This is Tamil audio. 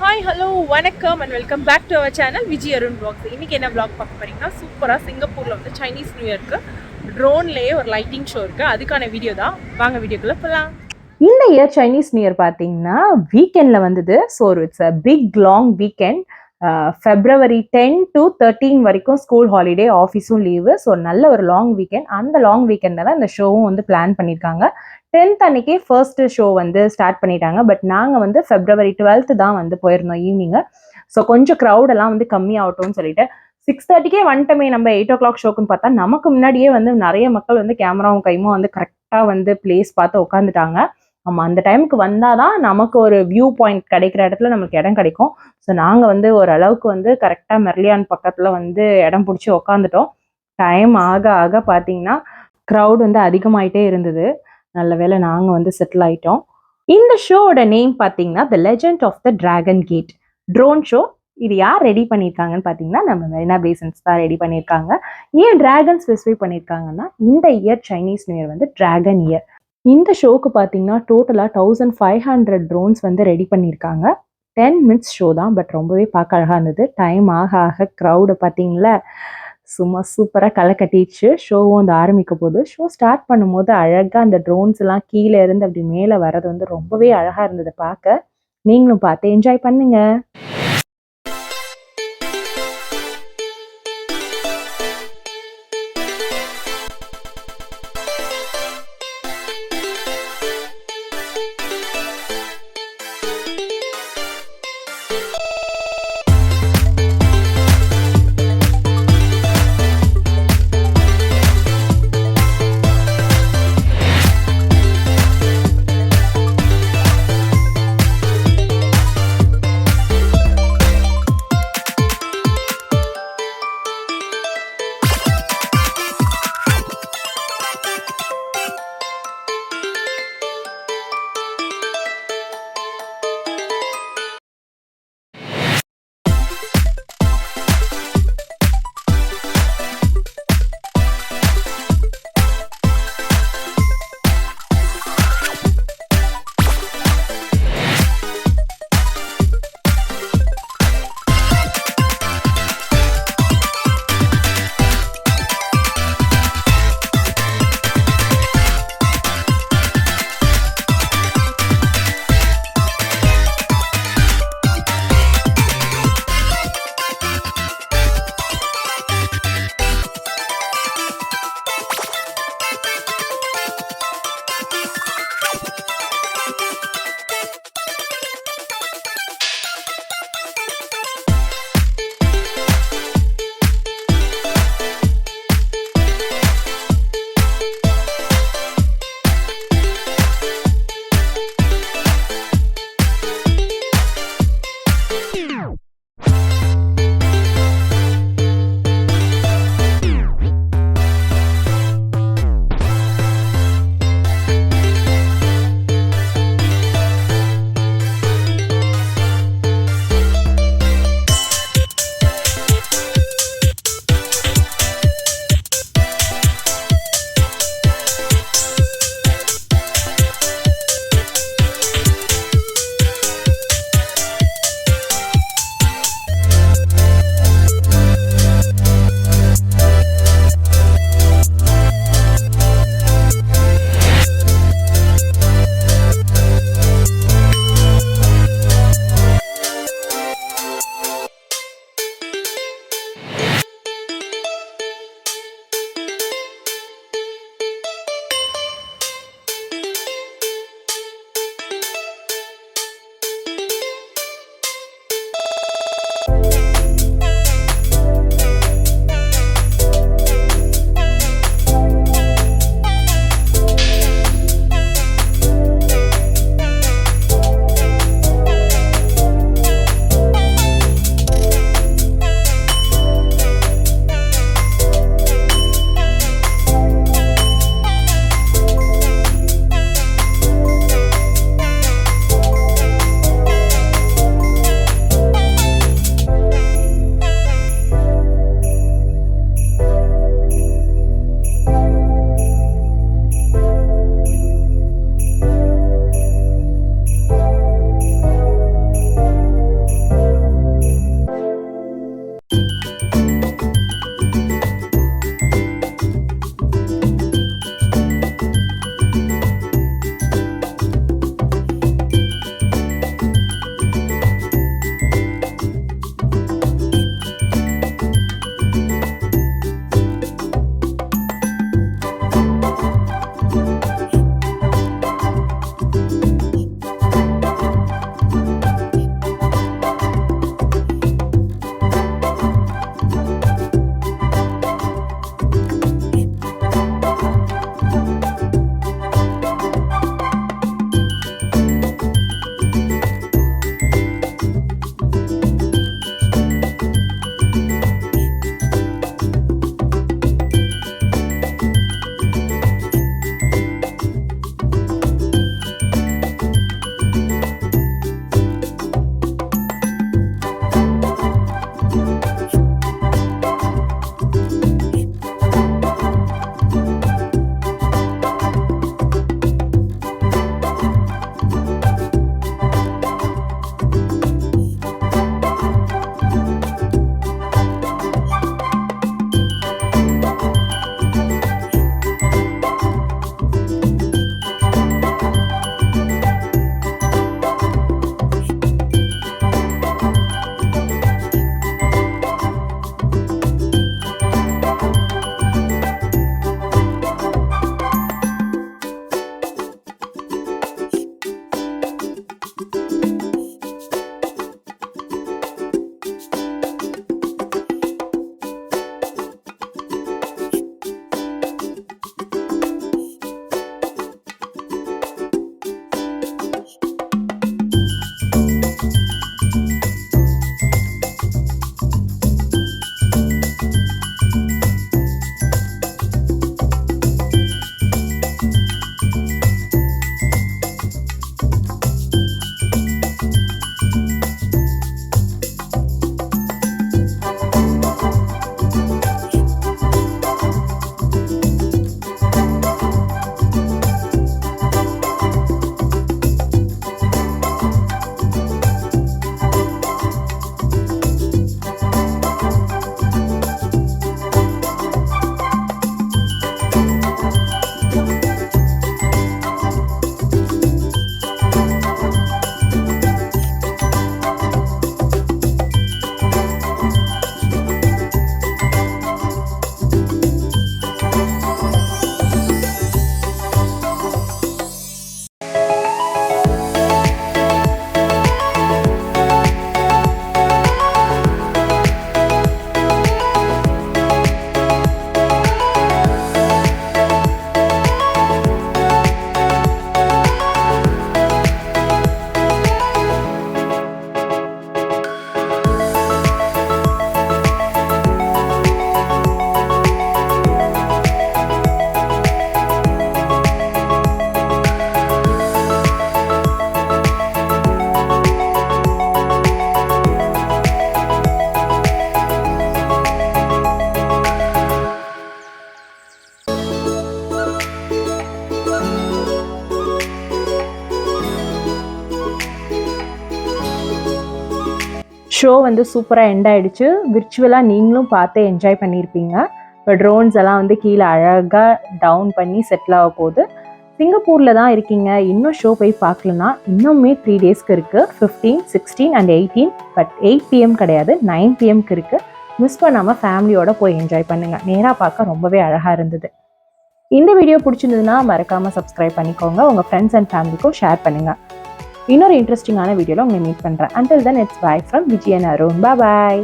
ஹாய் ஹலோ வணக்கம் and welcome back to our channel Vijay Arun vlogs இன்றைக்கி என்ன பிளாக் பார்க்க போகிறீங்கன்னா சூப்பராக சிங்கப்பூரில் வந்து சைனீஸ் நியூ இயர்க்கு ட்ரோன்லேயே ஒரு லைட்டிங் ஷோ இருக்குது அதுக்கான வீடியோ தான். வாங்க வீடியோக்குள்ளே போகலாம் இந்த இயர் சைனீஸ் நியூ இயர் பார்த்தீங்கன்னா வீக்கெண்டில் வந்தது. So it's a big long weekend February ten to thirteen வரைக்கும் ஸ்கூல் ஹாலிடே ஆஃபீஸும் லீவு ஸோ நல்ல ஒரு லாங் வீக்கெண்ட் அந்த லாங் வீக்கெண்டில் தான் இந்த ஷோவும் வந்து பிளான் பண்ணியிருக்காங்க டென்த் அன்னைக்கே ஃபர்ஸ்ட் ஷோ வந்து ஸ்டார்ட் பண்ணிட்டாங்க. பட் நாங்கள் வந்து ஃபெப்ரவரி டுவெல்த்து தான் வந்து போயிருந்தோம் ஈவினிங்கு ஸோ கொஞ்சம் க்ரௌடெல்லாம் எல்லாம் வந்து கம்மியாகட்டும்னு சொல்லிட்டு சிக்ஸ் தேர்ட்டிக்கே வந்துட்டோமே நம்ம எயிட் ஓ கிளாக் ஷோக்குன்னு பார்த்தா நமக்கு முன்னாடியே வந்து நிறைய மக்கள் வந்து கேமராவும் கைமும் வந்து கரெக்டாக வந்து பிளேஸ் பார்த்து உட்காந்துட்டாங்க ஆமாம் அந்த டைமுக்கு வந்தால் தான் நமக்கு ஒரு வியூ பாயிண்ட் கிடைக்கிற இடத்துல நமக்கு இடம் கிடைக்கும். ஸோ நாங்கள் வந்து ஓரளவுக்கு வந்து கரெக்டாக மெர்லியான் பக்கத்தில் வந்து இடம் பிடிச்சி உக்காந்துட்டோம். டைம் ஆக ஆக பார்த்தீங்கன்னா க்ரௌட் வந்து அதிகமாயிட்டே இருந்தது. நல்ல வேளை நாங்கள் வந்து செட்டில் ஆயிட்டோம். இந்த ஷோவோட நேம் பார்த்தீங்கன்னா the legend of the dragon gate drone show இது யார் ரெடி பண்ணியிருக்காங்கன்னு பார்த்தீங்கன்னா நம்ம மெரினா பேசன்ஸ் தான் ரெடி பண்ணியிருக்காங்க. ஏன் டிராகன் ஸ்பெசிஃபை பண்ணியிருக்காங்கன்னா இந்த இயர் சைனீஸ் நியூ இயர் வந்து டிராகன் இயர் இந்த ஷோக்கு பார்த்தீங்கன்னா டோட்டலாக தௌசண்ட் ஃபைவ் ஹண்ட்ரட் ட்ரோன்ஸ் வந்து ரெடி பண்ணியிருக்காங்க. டென் மினிட்ஸ் ஷோ தான் பட் ரொம்பவே பார்க்க அழகாக இருந்தது. டைம் ஆக ஆக க்ரௌடு பார்த்தீங்களா சும்மா சூப்பராக களை கட்டிடுச்சு. ஷோவும் வந்து ஆரம்பிக்க போகுது. ஷோ ஸ்டார்ட் பண்ணும்போது அழகாக அந்த ட்ரோன்ஸ் எல்லாம் கீழே இருந்து அப்படி மேலே வர்றது வந்து ரொம்பவே அழகாக இருந்தது பார்க்க நீங்களும் பார்த்து என்ஜாய் பண்ணுங்கள் you ஷோ வந்து சூப்பராக எண்ட் ஆகிடுச்சு விர்ச்சுவலாக நீங்களும் பார்த்து என்ஜாய் பண்ணியிருப்பீங்க இப்போ ட்ரோன்ஸ் எல்லாம் வந்து கீழே அழகாக டவுன் பண்ணி செட்டில் ஆக போகுது. சிங்கப்பூரில் தான் இருக்கீங்க. இன்னும் ஷோ போய் பார்க்கலனா இன்னுமே த்ரீ டேஸ்க்கு இருக்குது fifteen sixteen and eighteen but eight PM கிடையாது. நைன் பிஎம்க்கு இருக்குது மிஸ் பண்ணாமல் ஃபேமிலியோட போய் என்ஜாய் பண்ணுங்கள் நேராக பார்க்க ரொம்பவே அழகாக இருந்தது. இந்த வீடியோ பிடிச்சிருந்ததுன்னா மறக்காமல் சப்ஸ்கிரைப் பண்ணிக்கோங்க. உங்கள் ஃப்ரெண்ட்ஸ் அண்ட் ஃபேமிலிக்கும் ஷேர் பண்ணுங்கள் இன்னொரு இன்ட்ரெஸ்டிங்கான வீடியோவில் உங்களை மீட் பண்ணுறேன் until then it's bye from Vijayan Arun bye